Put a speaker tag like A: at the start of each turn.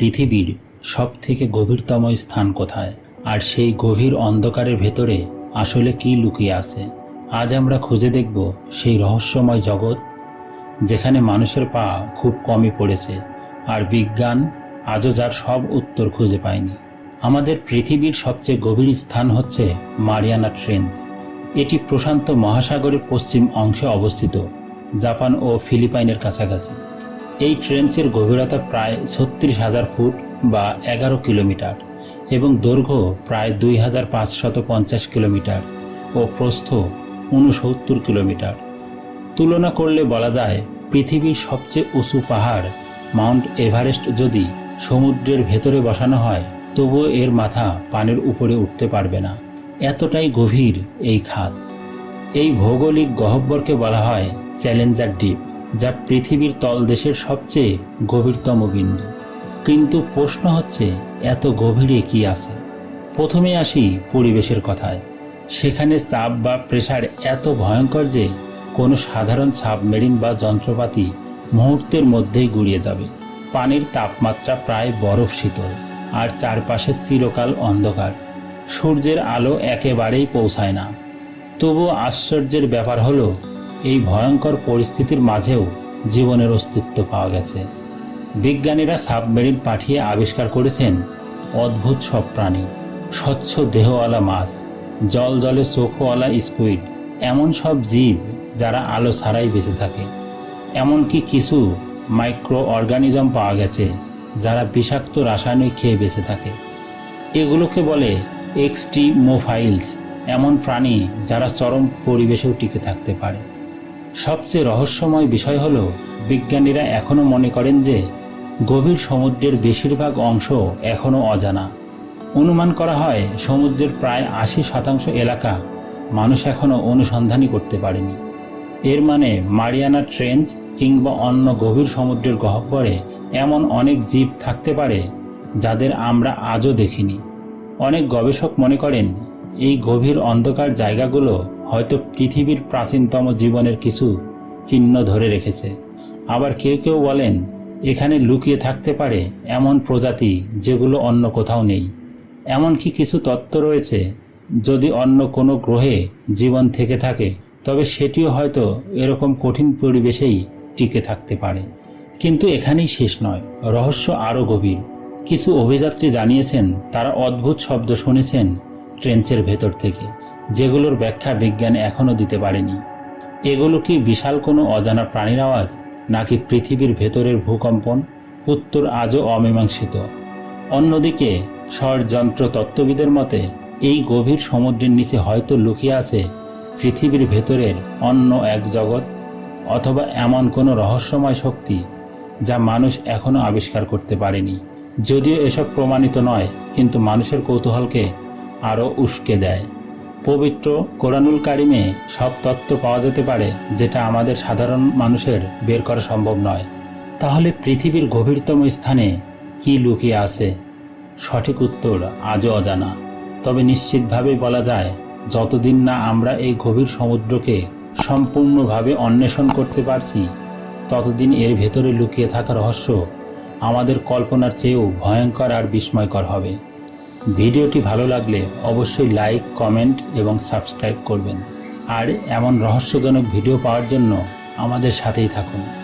A: পৃথিবীর সব থেকে গভীরতম স্থান কোথায়? আর সেই গভীর অন্ধকারের ভেতরে আসলে কি লুকিয়ে আছে? আজ আমরা খুঁজে দেখব সেই রহস্যময় জগৎ, যেখানে মানুষের পা খুব কমই পড়েছে, আর বিজ্ঞান আজও যার সব উত্তর খুঁজে পায়নি। আমাদের পৃথিবীর সবচেয়ে গভীর স্থান হচ্ছে মারিয়ানা ট্রেন্স। এটি প্রশান্ত মহাসাগরের পশ্চিম অংশে অবস্থিত, জাপান ও ফিলিপাইনের কাছাকাছি। এই ট্রেন্সের গভীরতা প্রায় ছত্রিশ হাজার ফুট বা এগারো কিলোমিটার এবং দৈর্ঘ্য প্রায় দুই হাজার পাঁচশত পঞ্চাশ কিলোমিটার ও প্রস্থ উনসত্তর কিলোমিটার। তুলনা করলে বলা যায় পৃথিবীর সবচেয়ে উঁচু পাহাড় মাউন্ট এভারেস্ট যদি সমুদ্রের ভেতরে বসানো হয়, তবুও এর মাথা পানির উপরে উঠতে পারবে না। এতটাই গভীর এই খাত। এই ভৌগোলিক গহ্বরকে বলা হয় চ্যালেঞ্জার দ্বীপ। যা পৃথিবীর তলদেশের সবচেয়ে গভীরতম বিন্দু। কিন্তু প্রশ্ন হচ্ছে, এত গভীরে কি আছে? প্রথমে আসি পরিবেশের কথায়। সেখানে চাপ বা প্রেশার এত ভয়ঙ্কর যে, কোনো সাধারণ সাবমেরিন বা যন্ত্রপাতি মুহূর্তের মধ্যেই গুড়িয়ে যাবে। পানির তাপমাত্রা প্রায় বরফ শীতল, আর চারপাশে চিরকাল অন্ধকার। সূর্যের আলো একেবারেই পৌঁছায় না। তবু আশ্চর্যের ব্যাপার হলো এই ভয়ঙ্কর পরিস্থিতির মাঝেও জীবনের অস্তিত্ব পাওয়া গেছে। বিজ্ঞানীরা সাবমেরিন পাঠিয়ে আবিষ্কার করেছেন অদ্ভুত সব প্রাণী, স্বচ্ছ দেহওয়ালা মাছ, জল জলে চোখওয়ালা স্কুইড, এমন সব জীব যারা আলো ছাড়াই বেঁচে থাকে। এমনকি কিছু মাইক্রো অর্গানিজম পাওয়া গেছে যারা বিষাক্ত রাসায়নিক খেয়ে বেঁচে থাকে। এগুলোকে বলে এক্সট্রিমোফাইলস, এমন প্রাণী যারা চরম পরিবেশেও টিকে থাকতে পারে। সবচেয়ে রহস্যময় বিষয় হল, বিজ্ঞানীরা এখনও মনে করেন যে, গভীর সমুদ্রের বেশিরভাগ অংশ এখনও অজানা। অনুমান করা হয়, সমুদ্রের প্রায় আশি শতাংশ এলাকা মানুষ এখনও অনুসন্ধানই করতে পারেনি। এর মানে মারিয়ানা ট্রেঞ্চ কিংবা অন্য গভীর সমুদ্রের গহ্বরে এমন অনেক জীব থাকতে পারে, যাদের আমরা আজও দেখিনি। অনেক গবেষক মনে করেন এই গভীর অন্ধকার জায়গাগুলো হয়তো পৃথিবীর প্রাচীনতম জীবনের কিছু চিহ্ন ধরে রেখেছে। আবার কেউ কেউ বলেন, এখানে লুকিয়ে থাকতে পারে এমন প্রজাতি যেগুলো অন্য কোথাও নেই। এমনকি কিছু তত্ত্ব রয়েছে, যদি অন্য কোনো গ্রহে জীবন থেকে থাকে, তবে সেটিও হয়তো এরকম কঠিন পরিবেশেই টিকে থাকতে পারে। কিন্তু এখানেই শেষ নয়, রহস্য আরও গভীর। কিছু অভিযাত্রী জানিয়েছেন, তারা অদ্ভুত শব্দ শুনেছেন ট্রেঞ্চের ভেতর থেকে, যেগুলোর ব্যাখ্যা বিজ্ঞান এখনও দিতে পারেনি। এগুলো কি বিশাল কোনো অজানা প্রাণীর আওয়াজ, নাকি পৃথিবীর ভেতরের ভূকম্পন, উত্তর আজও অমীমাংসিত? অন্যদিকে ষড়যন্ত্র তত্ত্ববিদের মতে, এই গভীর সমুদ্রের নিচে হয়তো লুকিয়ে আছে পৃথিবীর ভেতরের অন্য এক জগৎ, অথবা এমন কোনো রহস্যময় শক্তি, যা মানুষ এখনও আবিষ্কার করতে পারেনি। যদিও এসব প্রমাণিত নয়, কিন্তু মানুষের কৌতূহলকে আরও উস্কে দেয়। পবিত্র কোরআনুল কারিমে সব তত্ত্ব পাওয়া যেতে পারে যেটা আমাদের সাধারণ মানুষের বের করা সম্ভব নয়। তাহলে পৃথিবীর গভীরতম স্থানে কি লুকিয়ে আছে? সঠিক উত্তর আজও অজানা। তবে নিশ্চিতভাবে বলা যায়, যতদিন না আমরা এই গভীর সমুদ্রকে সম্পূর্ণভাবে অন্বেষণ করতে পারছি, ততদিন এর ভেতরে লুকিয়ে থাকা রহস্য আমাদের কল্পনার চেয়েও ভয়ঙ্কর আর বিস্ময়কর হবে। ভিডিওটি ভালো লাগলে অবশ্যই লাইক, কমেন্ট এবং সাবস্ক্রাইব করবেন। আর এমন রহস্যজনক ভিডিও পাওয়ার জন্য আমাদের সাথেই থাকুন।